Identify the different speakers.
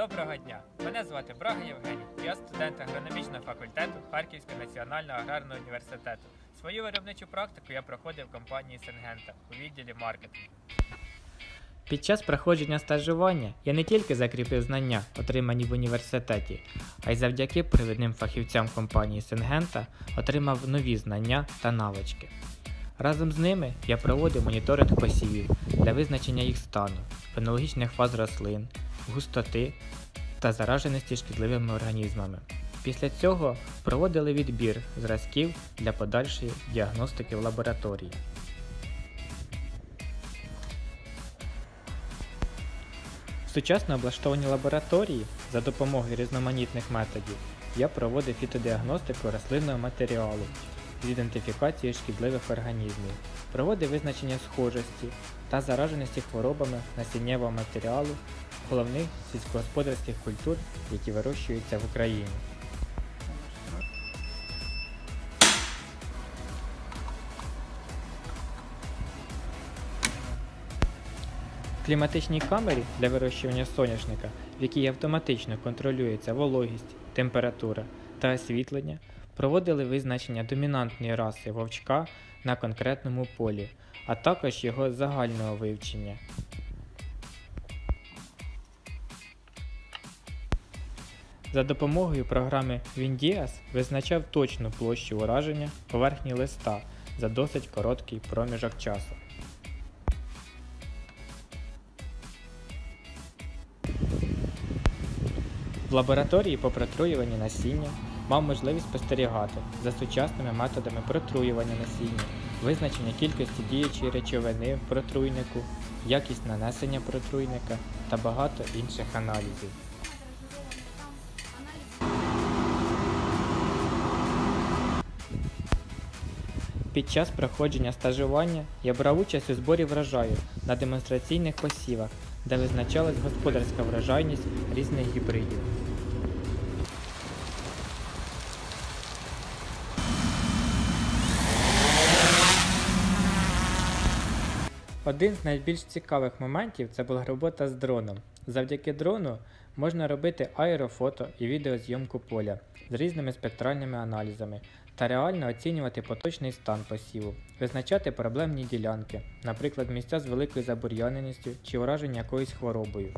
Speaker 1: Доброго дня! Мене звати Брага Євгеній. Я студент агрономічного факультету Харківського національного аграрного університету. Свою виробничу практику я проходив в компанії Сенгента у відділі маркетингу. Під час проходження стажування я не тільки закріпив знання, отримані в університеті, а й завдяки провідним фахівцям компанії Сенгента отримав нові знання та навички. Разом з ними я проводив моніторинг посівів для визначення їх стану, фенологічних фаз рослин, густоти та зараженості шкідливими організмами. Після цього проводили відбір зразків для подальшої діагностики в лабораторії. Сучасно облаштованій лабораторії за допомогою різноманітних методів я проводив фітодіагностику рослинного матеріалу з ідентифікацією шкідливих організмів, проводив визначення схожості та зараженості хворобами насіннєвого матеріалу головних сільськогосподарських культур, які вирощуються в Україні. В кліматичній камері для вирощування соняшника, в якій автоматично контролюється вологість, температура та освітлення, проводили визначення домінантної раси вовчка на конкретному полі, а також його загального вивчення. За допомогою програми Windias визначав точну площу ураження поверхні листа за досить короткий проміжок часу. В лабораторії по протруюванню насіння мав можливість спостерігати за сучасними методами протруювання насіння, визначення кількості діючої речовини в протруйнику, якість нанесення протруйника та багато інших аналізів. Під час проходження стажування я брав участь у зборі врожаю на демонстраційних посівах, де визначалась господарська врожайність різних гібридів. Один з найбільш цікавих моментів це була робота з дроном. Завдяки дрону можна робити аерофото і відеозйомку поля з різними спектральними аналізами та реально оцінювати поточний стан посіву, визначати проблемні ділянки, наприклад, місця з великою забур'яненістю чи ураження якоюсь хворобою.